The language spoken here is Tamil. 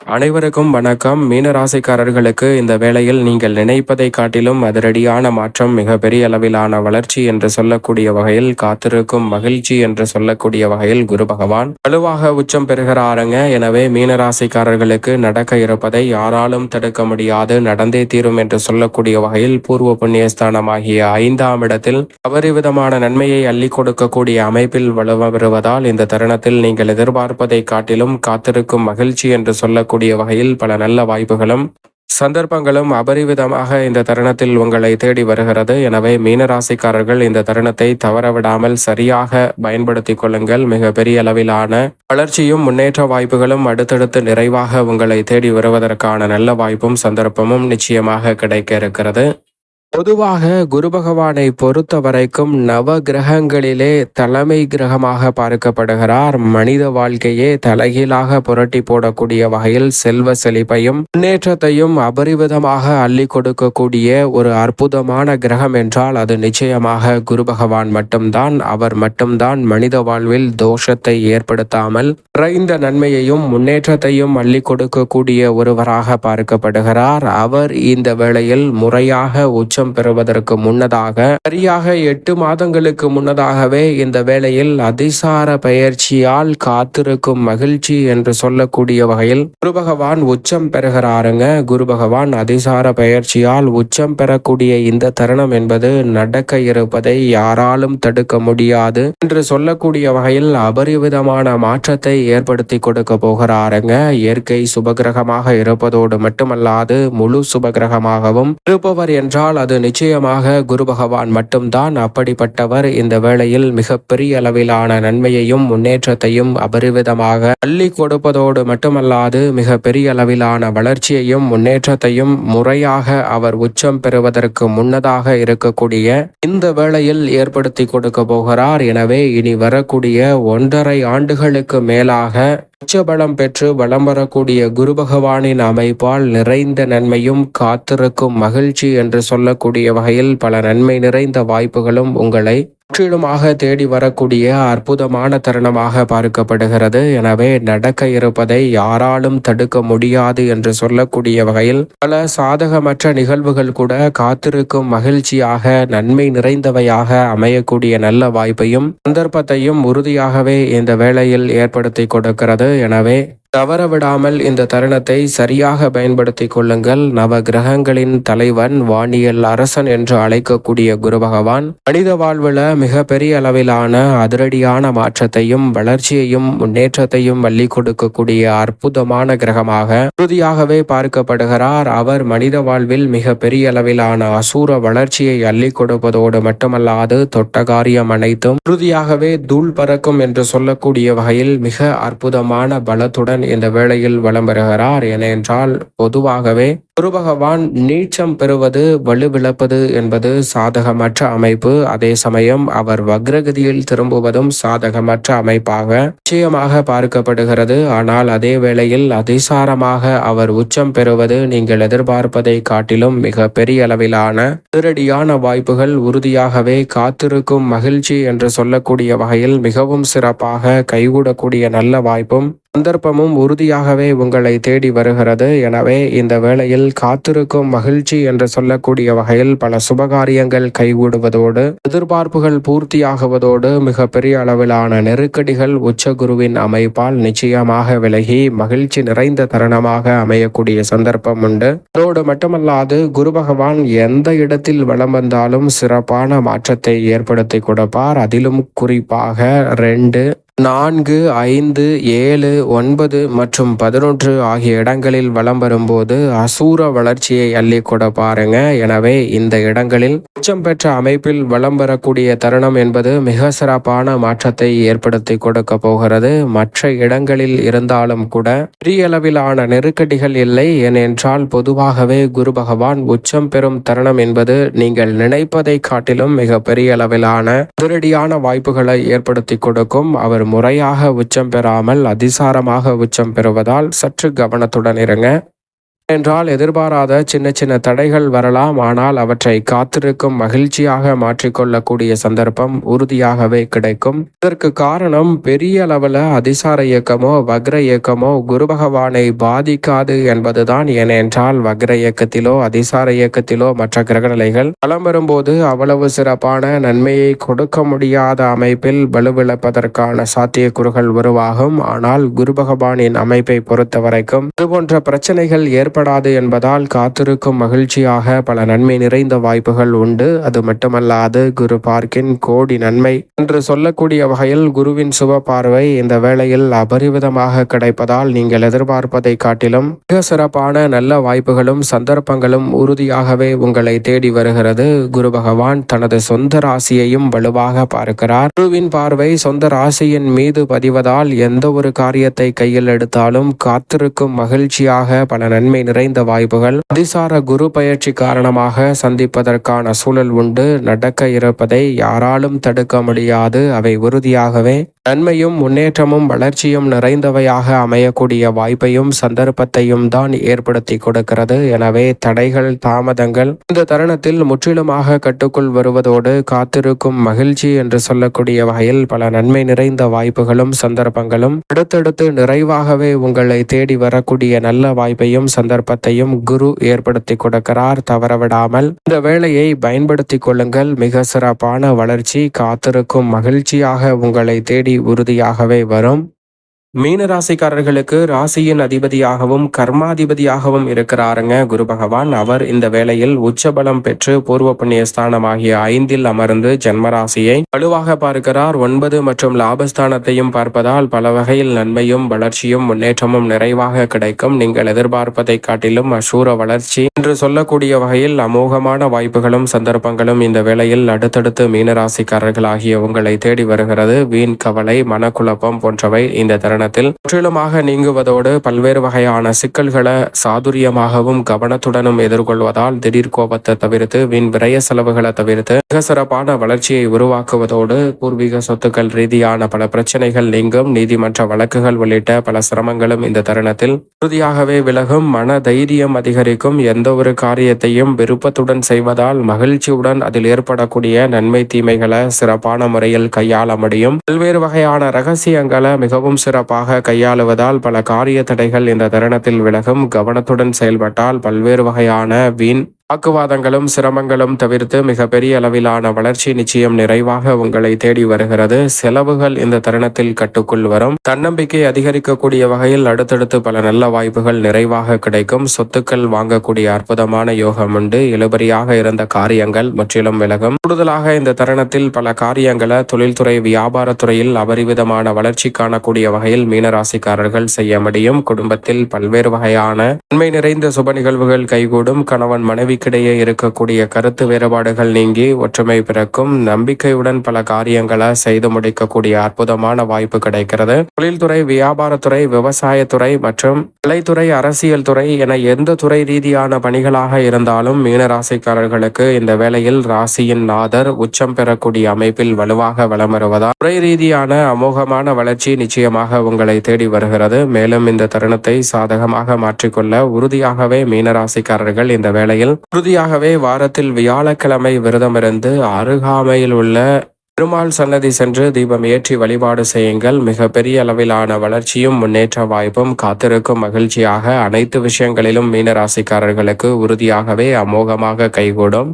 அனைவருக்கும் வணக்கம். மீனராசிக்காரர்களுக்கு இந்த வேளையில் நீங்கள் நினைப்பதை காட்டிலும் அதிரடியான மாற்றம் மிகப்பெரிய அளவிலான வளர்ச்சி என்று சொல்லக்கூடிய வகையில் காத்திருக்கும் மகிழ்ச்சி என்று சொல்லக்கூடிய வகையில் குரு பகவான் வலுவாக உச்சம் பெறுகிறாருங்க. எனவே மீனராசிக்காரர்களுக்கு நடக்க இருப்பதை யாராலும் தடுக்க முடியாது. நடந்தே தீரும் என்று சொல்லக்கூடிய வகையில் பூர்வ புண்ணியஸ்தானமாகிய ஐந்தாம் இடத்தில் அபரிவிதமான நன்மையை அள்ளி கொடுக்கக்கூடிய அமைப்பில் வலுவ பெறுவதால் இந்த தருணத்தில் நீங்கள் எதிர்பார்ப்பதை காட்டிலும் காத்திருக்கும் மகிழ்ச்சி என்று சொல்ல சொல்லக்கூடிய வகையில் பல நல்ல வாய்ப்புகளும் சந்தர்ப்பங்களும் அபரிவிதமாக இந்த தருணத்தில் உங்களை தேடி வருகிறது. எனவே மீனராசிக்காரர்கள் இந்த தருணத்தை தவறவிடாமல் சரியாக பயன்படுத்தி கொள்ளுங்கள். மிக பெரிய அளவிலான வளர்ச்சியும் முன்னேற்ற வாய்ப்புகளும் அடுத்தடுத்து நிறைவாக உங்களை தேடி வருவதற்கான நல்ல வாய்ப்பும் சந்தர்ப்பமும் நிச்சயமாக கிடைக்க இருக்கிறது. பொதுவாக குரு பகவானை பொறுத்த வரைக்கும் நவ கிரகங்களிலே தலைமை கிரகமாக பார்க்கப்படுகிறார். மனித வாழ்க்கையே தலைகீழாக புரட்டி போடக்கூடிய வகையில் செல்வ செழிப்பையும் முன்னேற்றத்தையும் அபரிவிதமாக அள்ளி கொடுக்கக்கூடிய ஒரு அற்புதமான கிரகம் என்றால் அது நிச்சயமாக குரு பகவான் மட்டும்தான். அவர் மட்டும்தான் மனித வாழ்வில் தோஷத்தை ஏற்படுத்தாமல் நிறைந்த நன்மையையும் முன்னேற்றத்தையும் அள்ளி கொடுக்கக்கூடிய ஒருவராக பார்க்கப்படுகிறார். அவர் இந்த வேளையில் முறையாக உச்ச உச்சம் பெறுவதற்கு முன்னதாக சரியாக எட்டு மாதங்களுக்கு முன்னதாகவே இந்த வேளையில் அதிசார பயிற்சியால் காத்திருக்கும் மகிழ்ச்சி என்று சொல்லக்கூடிய வகையில் குரு பகவான் உச்சம் பெறுகிறாருங்க. குரு பகவான் அதிசார பயிற்சியால் உச்சம் பெறக்கூடிய இந்த தருணம் என்பது நடக்க இருப்பதை யாராலும் தடுக்க முடியாது என்று சொல்லக்கூடிய வகையில் அபரிவிதமான மாற்றத்தை ஏற்படுத்தி கொடுக்க போகிறாருங்க. இயற்கை சுபகிரகமாக இருப்பதோடு மட்டுமல்லாது முழு சுபகிரகமாகவும் இருப்பவர் என்றால் அது நிச்சயமாக குரு பகவான் மட்டும்தான். அப்படிப்பட்டவர் இந்த வேளையில் மிக பெரிய அளவிலான நன்மையையும் முன்னேற்றத்தையும் அபரிவிதமாக அள்ளி கொடுப்பதோடு மட்டுமல்லாது மிக பெரிய அளவிலான வளர்ச்சியையும் முன்னேற்றத்தையும் முறையாக அவர் உச்சம் பெறுவதற்கு முன்னதாக இருக்கக்கூடிய இந்த வேளையில் ஏற்படுத்தி கொடுக்க போகிறார். எனவே இனி வரக்கூடிய ஒன்றரை ஆண்டுகளுக்கு மேலாக உச்சபலம் பெற்று வலம் வரக்கூடிய குரு பகவானின் அமைப்பால் நிறைந்த நன்மையும் காத்திருக்கும் மகிழ்ச்சி என்று சொல்லக்கூடிய வகையில் பல நன்மை நிறைந்த வாய்ப்புகளும் உங்களை முற்றிலுமாக தேடி வரக்கூடிய அற்புதமான தருணமாக பார்க்கப்படுகிறது. எனவே நடக்க இருப்பதை யாராலும் தடுக்க முடியாது என்று சொல்லக்கூடிய வகையில் பல சாதகமற்ற நிகழ்வுகள் கூட காத்திருக்கும் மகிழ்ச்சியாக நன்மை நிறைந்தவையாக அமையக்கூடிய நல்ல வாய்ப்பையும் சந்தர்ப்பத்தையும் உறுதியாகவே இந்த வேளையில் ஏற்படுத்தி கொடுக்கிறது. எனவே தவற விடாமல் இந்த தருணத்தை சரியாக பயன்படுத்திக் கொள்ளுங்கள். நவ கிரகங்களின் தலைவன் வானியல் அரசன் என்று அழைக்கக்கூடிய குரு பகவான் மனித வாழ்வுல மிக பெரிய அளவிலான அதிரடியான மாற்றத்தையும் வளர்ச்சியையும் முன்னேற்றத்தையும் வள்ளி கொடுக்கக்கூடிய அற்புதமான கிரகமாக உறுதியாகவே பார்க்கப்படுகிறார். அவர் மனித வாழ்வில் மிக பெரிய அளவிலான அசூர வளர்ச்சியை அள்ளி கொடுப்பதோடு மட்டுமல்லாது தொட்ட காரியம் அனைத்தும் உறுதியாகவே தூள் பறக்கும் என்று சொல்லக்கூடிய வகையில் மிக அற்புதமான பலத்துடன் இந்த வேளையில் வலம் பெறுகிறார் ஏனென்றால் பொதுவாகவே குரு பகவான் நீச்சம் பெறுவது வலுவிழப்பது என்பது சாதகமற்ற அமைப்பு. அதே சமயம் அவர் வக்ரகதியில் திரும்புவதும் சாதகமற்ற அமைப்பாக நிச்சயமாக பார்க்கப்படுகிறது. ஆனால் அதே வேளையில் அதிசாரமாக அவர் உச்சம் பெறுவது நீங்கள் எதிர்பார்ப்பதை காட்டிலும் மிக பெரிய அளவிலான திருடியான வாய்ப்புகள் உறுதியாகவே காத்திருக்கும் மகிழ்ச்சி என்று சொல்லக்கூடிய வகையில் மிகவும் சிறப்பாக கைகூடக்கூடிய நல்ல வாய்ப்பும் சந்தர்ப்பமும் உறுதியாகவே உங்களை தேடி வருகிறது. எனவே இந்த வேளையில் காத்திருக்கும் மகிழ்ச்சி என்று சொல்லக்கூடிய வகையில் பல சுபகாரியங்கள் கைகூடுவதோடு எதிர்பார்ப்புகள் பூர்த்தியாகுவதோடு மிக பெரிய அளவிலான நெருக்கடிகள் உச்சகுருவின் அமைப்பால் நிச்சயமாக விலகி மகிழ்ச்சி நிறைந்த தருணமாக அமையக்கூடிய சந்தர்ப்பம் உண்டு. அதோடு மட்டுமல்லாது குரு பகவான் எந்த இடத்தில் வளம் வந்தாலும் சிறப்பான மாற்றத்தை ஏற்படுத்தி கொடுப்பார். அதிலும் குறிப்பாக ரெண்டு நான்கு ஐந்து ஏழு ஒன்பது மற்றும் பதினொன்று ஆகிய இடங்களில் வலம் வரும்போது அசூர வளர்ச்சியை அள்ளி கொட பாருங்க. எனவே இந்த இடங்களில் உச்சம் பெற்ற அமைப்பில் வலம் வரக்கூடிய தருணம் என்பது மிக சிறப்பான மாற்றத்தை ஏற்படுத்தி கொடுக்க போகிறது. மற்ற இடங்களில் இருந்தாலும் கூட பெரிய அளவிலான நெருக்கடிகள் இல்லை. ஏனென்றால் பொதுவாகவே குரு பகவான் உச்சம் பெறும் தருணம் என்பது நீங்கள் நினைப்பதை காட்டிலும் மிக பெரிய அளவிலான அதிரடியான வாய்ப்புகளை ஏற்படுத்தி கொடுக்கும். அவர் முறையாக உச்சம் பெறாமல் அதிசாரமாக உச்சம் பெறுவதால் சற்று கவனத்துடன் இருங்க. என்றால் எதிர்பாராத சின்ன சின்ன தடைகள் வரலாம். ஆனால் அவற்றை காத்திருக்கும் மகிழ்ச்சியாக மாற்றிக்கொள்ளக்கூடிய சந்தர்ப்பம் உறுதியாகவே கிடைக்கும். இதற்கு காரணம் பெரிய அளவில் அதிசார இயக்கமோ வக்ர இயக்கமோ குரு பகவானை பாதிக்காது என்பதுதான். ஏனென்றால் வக்ர இயக்கத்திலோ அதிசார இயக்கத்திலோ மற்ற கிரகநிலைகள் பலம் வரும்போது அவ்வளவு சிறப்பான நன்மையை கொடுக்க முடியாத அமைப்பில் வலுவிழப்பதற்கான சாத்தியக்கூறுகள் உருவாகும். ஆனால் குரு பகவானின் அமைப்பை பொறுத்த வரைக்கும் இதுபோன்ற பிரச்சனைகள் ஏற்படாது என்பதால் காத்திருக்கும் மகிழ்ச்சியாக பல நன்மை நிறைந்த வாய்ப்புகள் உண்டு. அது மட்டுமல்லாது குரு பார்க்கின் கோடி நன்மை. என்று சொல்லக்கூடிய வகையில் குருவின் சுப பார்வை இந்த வேளையில் அபரிவிதமாக கிடைப்பதால் நீங்கள் எதிர்பார்ப்பதை காட்டிலும் மிக சிறப்பான நல்ல வாய்ப்புகளும் சந்தர்ப்பங்களும் உறுதியாகவே உங்களை தேடி வருகிறது. குரு பகவான் தனது சொந்த ராசியையும் வலுவாக பார்க்கிறார். குருவின் பார்வை சொந்த ராசியின் மீது பதிவதால் எந்த ஒரு காரியத்தை கையில் எடுத்தாலும் காத்திருக்கும் மகிழ்ச்சியாக பல நன்மை நிறைந்த வாய்ப்புகள். அதிசார குரு பயிற்சி காரணமாக சந்திப்பதற்கான சூழல் உண்டு. நடக்க இருப்பதை யாராலும் தடுக்க முடியாது. அவை உறுதியாகவே நன்மையும் முன்னேற்றமும் வளர்ச்சியும் நிறைந்தவையாக அமையக்கூடிய வாய்ப்பையும் சந்தர்ப்பத்தையும் தான் ஏற்படுத்தி கொடுக்கிறது. எனவே தடைகள் தாமதங்கள் இந்த தருணத்தில் முற்றிலுமாக கட்டுக்குள் வருவதோடு காத்திருக்கும் மகிழ்ச்சி என்று சொல்லக்கூடிய வகையில் பல நன்மை நிறைந்த வாய்ப்புகளும் சந்தர்ப்பங்களும் அடுத்தடுத்து நிறைவாகவே உங்களை தேடி வரக்கூடிய நல்ல வாய்ப்பையும் சந்தர்ப்பத்தையும் குரு ஏற்படுத்தி கொடுக்கிறார். தவறவிடாமல் இந்த வேலையை பயன்படுத்திக் கொள்ளுங்கள். மிக சிறப்பான வளர்ச்சி காத்திருக்கும் மகிழ்ச்சியாக உங்களை தேடி உறுதியாகவே வரும். மீன ராசிக்காரர்களுக்கு ராசியின் அதிபதியாகவும் கர்மாதிபதியாகவும் இருக்கிறாருங்க. குரு பகவான் அவர் இந்த வேளையில் உச்சபலம் பெற்று பூர்வ புண்ணிய ஸ்தானம் ஆகிய ஐந்தில் அமர்ந்து ஜென்மராசியை வலுவாக பார்க்கிறார். ஒன்பது மற்றும் லாபஸ்தானத்தையும் பார்ப்பதால் பல வகையில் நன்மையும் வளர்ச்சியும் முன்னேற்றமும் நிறைவாக கிடைக்கும். நீங்கள் எதிர்பார்ப்பதை காட்டிலும் அசூர வளர்ச்சி என்று சொல்லக்கூடிய வகையில் அமோகமான வாய்ப்புகளும் சந்தர்ப்பங்களும் இந்த வேளையில் அடுத்தடுத்து மீனராசிக்காரர்கள் ஆகிய உங்களை தேடி வருகிறது. வீண் கவலை மனக்குழப்பம் போன்றவை இந்த தருணத்தில் முற்றிலுமாக நீங்குவதோடு பல்வேறு வகையான சிக்கல்களை சாதுரியமாகவும் கவனத்துடனும் எதிர்கொள்வதால் திடீர் கோபத்தை தவிர்த்து வீண் விரய செலவுகளை தவிர்த்து மிக சிறப்பான வளர்ச்சியை உருவாக்குவதோடு பூர்வீக சொத்துக்கள் ரீதியான பல பிரச்சனைகள் நீங்கும். நீதிமன்ற வழக்குகள் உள்ளிட்ட பல சிரமங்களும் இந்த தருணத்தில் உறுதியாகவே விலகும். மன தைரியம் அதிகரிக்கும். எந்த ஒரு காரியத்தையும் விருப்பத்துடன் செய்வதால் மகிழ்ச்சியுடன் அதில் ஏற்படக்கூடிய நன்மை தீமைகளை சிறப்பான முறையில் கையாள முடியும். பல்வேறு வகையான ரகசியங்களை மிகவும் சிறப்பு சிறப்பாக கையாளுவதால் பல காரிய தடைகள் இந்த தருணத்தில் விலகும் கவனத்துடன் செயல்பட்டால் பல்வேறு வகையான வீண் வாக்குவாதங்களும் சிரமங்களும் தவிர்த்து மிகப்பெரிய அளவிலான வளர்ச்சி நிச்சயம் நிறைவாக உங்களை தேடி வருகிறது. செலவுகள் இந்த தருணத்தில் கட்டுக்குள் வரும். தன்னம்பிக்கை அதிகரிக்கக்கூடிய வகையில் அடுத்தடுத்து பல நல்ல வாய்ப்புகள் நிறைவாக கிடைக்கும். சொத்துக்கள் வாங்கக்கூடிய அற்புதமான யோகம் உண்டு. இழுபறியாக இருந்த காரியங்கள் முற்றிலும் விலகும். கூடுதலாக இந்த தருணத்தில் பல காரியங்களை தொழில்துறை வியாபாரத்துறையில் அபரிவிதமான வளர்ச்சி காணக்கூடிய வகையில் மீனராசிக்காரர்கள் செய்ய முடியும். குடும்பத்தில் பல்வேறு வகையான உண்மை நிறைந்த சுப நிகழ்வுகள் கைகூடும். கணவன் மனைவி மனைவிக்கிடையே இருக்கக்கூடிய கருத்து வேறுபாடுகள் நீங்கி ஒற்றுமை பிறக்கும். நம்பிக்கையுடன் பல காரியங்களை செய்து முடிக்கக்கூடிய அற்புதமான வாய்ப்பு கிடைக்கிறது. தொழில்துறை வியாபாரத்துறை விவசாயத்துறை மற்றும் கலைத்துறை அரசியல் துறை என எந்த துறை ரீதியான பணிகளாக இருந்தாலும் மீனராசிக்காரர்களுக்கு இந்த வேளையில் ராசியின் நாதர் உச்சம் பெறக்கூடிய அமைப்பில் வலுவாக வளம் வருவதால் துறை ரீதியான அமோகமான வளர்ச்சி நிச்சயமாக உங்களை தேடி வருகிறது. மேலும் இந்த தருணத்தை சாதகமாக மாற்றிக்கொள்ள உறுதியாகவே மீனராசிக்காரர்கள் இந்த வேளையில் உறுதியாகவே வாரத்தில் வியாழக்கிழமை விரதமிருந்து அருகாமையில் உள்ள பெருமாள் சன்னதி சென்று தீபம் ஏற்றி வழிபாடு செய்யுங்கள். மிக பெரிய அளவிலான வளர்ச்சியும் முன்னேற்ற வாய்ப்பும் காத்திருக்கும் மகிழ்ச்சியாக அனைத்து விஷயங்களிலும் மீனராசிக்காரர்களுக்கு உறுதியாகவே அமோகமாக கைகூடும்.